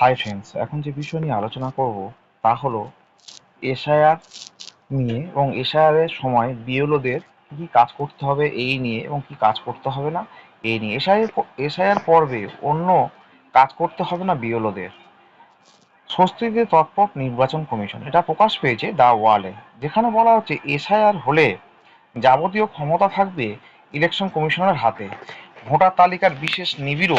Hi friends এখন যে বিষয় নিয়ে আলোচনা করব, তা হলো এসআইআর নিয়ে এবং এর সময় বিএলওদের কী কী কাজ করতে হবে, এই নিয়ে এবং কী কাজ করতে হবে না, এই নিয়ে। এসআইআর এসআইআর পর্বে অন্য কাজ করতে হবে না বিএলওদের। স্বস্তিতে তৎপর নির্বাচন কমিশন। এটা প্রকাশ পেয়েছে দ্য ওয়ালে। যেখানে বলা হচ্ছে এসআইআর হলে যাবতীয় ক্ষমতা থাকবে ইলেকশন কমিশনের হাতে। ভোটার তালিকার বিশেষ নিবিড়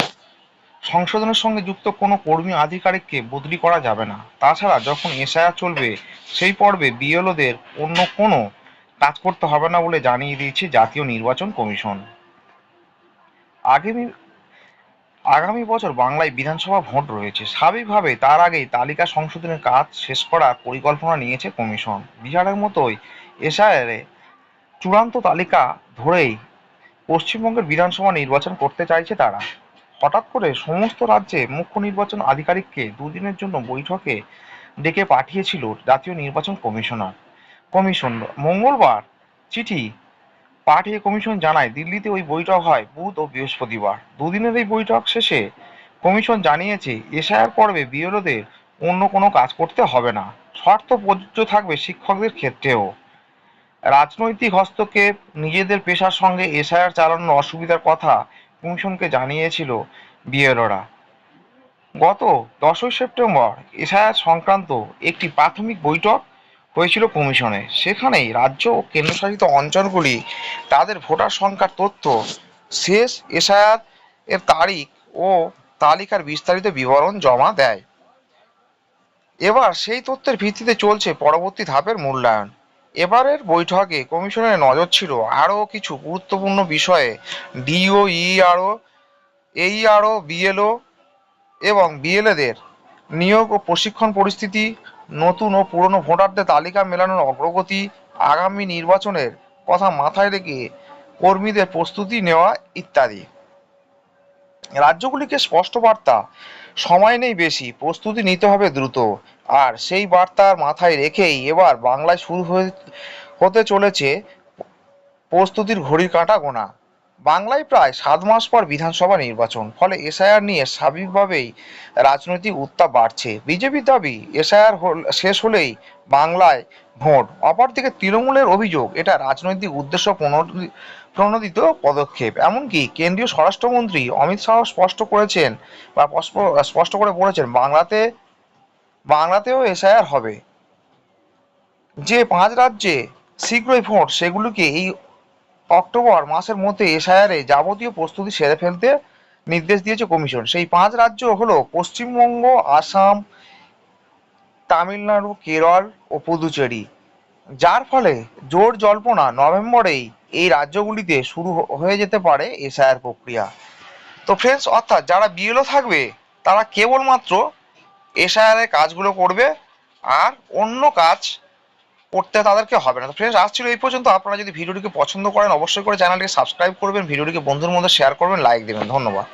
সংশোধনের সঙ্গে যুক্ত কোনো কর্মী আধিকারিককে বদলি করা যাবে না। তাছাড়া যখন এসআইআর চলবে, সেই পর্বে বিএলওদের অন্য কোনো কাজ করতে হবে না বলে জানিয়ে দিয়েছে জাতীয় নির্বাচন কমিশন। আগামী আগামী বছর বাংলায় বিধানসভা ভোট রয়েছে। স্বাভাবিকভাবে তার আগেই তালিকা সংশোধনের কাজ শেষ করার পরিকল্পনা নিয়েছে কমিশন। বিহারের মতোই এসআইআরে চূড়ান্ত তালিকা ধরেই পশ্চিমবঙ্গের বিধানসভা নির্বাচন করতে চাইছে তারা। হঠাৎ করে সমস্ত রাজ্যে মুখ্য নির্বাচন আধিকারিককে দুদিনের জন্য বৈঠকে ডেকে পাঠিয়েছিল জাতীয় নির্বাচন কমিশনার। কমিশন, মঙ্গলবার চিঠি পাঠিয়ে কমিশন জানায়, দিল্লিতে ওই বৈঠক হয় বুধ ও বৃহস্পতিবার। দুদিনের এই বৈঠক শেষে কমিশন জানিয়েছে এসআইআর পর্বে বিএলওদের অন্য কোনো কাজ করতে হবে না। শর্ত প্রযোজ্য থাকবে শিক্ষকদের ক্ষেত্রেও। রাজনৈতিক হস্তক্ষেপ, নিজেদের পেশার সঙ্গে এসআইআর চালানোর অসুবিধার কথা কমিশনকে জানিয়েছিল বিএলওরা গত দশই সেপ্টেম্বর এসআইআর সংক্রান্ত একটি প্রাথমিক বৈঠক হয়েছিল কমিশনে। সেখানেই রাজ্য ও কেন্দ্রশাসিত অঞ্চলগুলি তাদের ভোটার সংখ্যার তথ্য, শেষ এসআইআর এর তারিখ ও তালিকার বিস্তারিত বিবরণ জমা দেয়। এবার সেই তথ্যের ভিত্তিতে চলছে পরবর্তী ধাপের মূল্যায়ন। এবারের বৈঠকে কমিশনের নজর ছিল আরও কিছু গুরুত্বপূর্ণ বিষয়ে, ডিও ইআরও এইআরও, বিএলও এবং বিএলএদের নিয়োগ ও প্রশিক্ষণ পরিস্থিতি, নতুন ও পুরনো ভোটারদের তালিকা মেলানোর অগ্রগতি, আগামী নির্বাচনের কথা মাথায় রেখে কর্মীদের প্রস্তুতি নেওয়া ইত্যাদি। রাজ্যগুলিকে স্পষ্ট বার্তা, সময় নেই বেশি, প্রস্তুতি নিতে হবে দ্রুত। আর সেই বার্তার মাথায় রেখেই এবার বাংলায় শুরু হয়ে হতে চলেছে প্রস্তুতির ঘড়ির কাঁটা গোনা। বাংলায় প্রায় সাত মাস পর বিধানসভা নির্বাচন, ফলে এসআইআর নিয়ে স্বাভাবিকভাবেই রাজনৈতিক উত্তাপ বাড়ছে। বিজেপির দাবি, এসআইআর শেষ হলেই বাংলায় ভোট। অপরদিকে তৃণমূলের অভিযোগ, এটা রাজনৈতিক উদ্দেশ্য প্রণোদি- প্রণোদিত পদক্ষেপ। এমনকি কেন্দ্রীয় স্বরাষ্ট্রমন্ত্রী অমিত শাহ স্পষ্ট করেছেন, বা স্পষ্ট করে বলেছেন, বাংলাতে বাংলাতেও এসআইআর হবে। যে পাঁচ রাজ্যে শীঘ্রই ভোট, সেগুলিকে এই অক্টোবর মাসের মধ্যে এসআইআরে যাবতীয় প্রস্তুতি সেরে ফেলতে নির্দেশ দিয়েছে কমিশন। সেই পাঁচ রাজ্য হলো পশ্চিমবঙ্গ, আসাম, তামিলনাড়ু, কেরল ও পুদুচেরি। যার ফলে জোর জল্পনা নভেম্বরেই এই রাজ্যগুলিতে শুরু হয়ে যেতে পারে এসআইআর প্রক্রিয়া। তো ফ্রেন্ডস অর্থাৎ যারা বিএলও থাকবে, তারা কেবলমাত্র এসআইআর এর কাজগুলো করবে আর অন্য কাজ করতে তাদেরকে হবে না। তো ফ্রেন্ডস আসছিল এই পর্যন্ত। আপনারা যদি ভিডিওটিকে পছন্দ করেন, অবশ্যই করে চ্যানেলটিকে সাবস্ক্রাইব করবেন, ভিডিওটিকে বন্ধুর মধ্যে শেয়ার করবেন লাইক দেবেন। ধন্যবাদ।